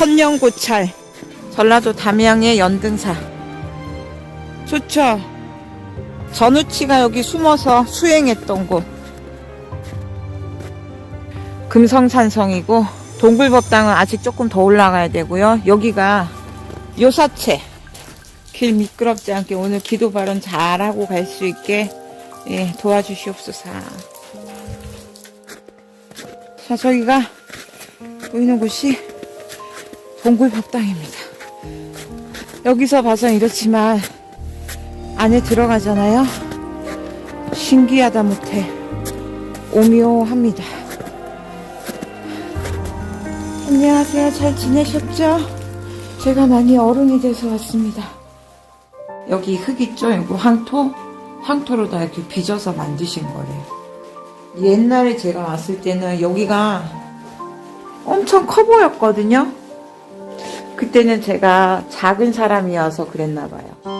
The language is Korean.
천년고찰. 전라도 담양의 연등사. 좋죠? 전우치가 여기 숨어서 수행했던 곳. 금성산성이고 동굴법당은 아직 조금 더 올라가야 되고요. 여기가 요사체. 길 미끄럽지 않게 오늘 기도 발언 잘하고 갈 수 있게 예, 도와주시옵소서. 자 저기가 보이는 곳이 동굴법당입니다 여기서 봐선 이렇지만 안에 들어가잖아요. 신기하다 못해 오묘합니다. 안녕하세요. 잘 지내셨죠? 제가 많이 어른이 돼서 왔습니다. 여기 흙 있죠? 이거 황토? 황토로 다 이렇게 빚어서 만드신 거래요. 옛날에 제가 왔을 때는 여기가 엄청 커 보였거든요. 그때는 제가 작은 사람이어서 그랬나 봐요.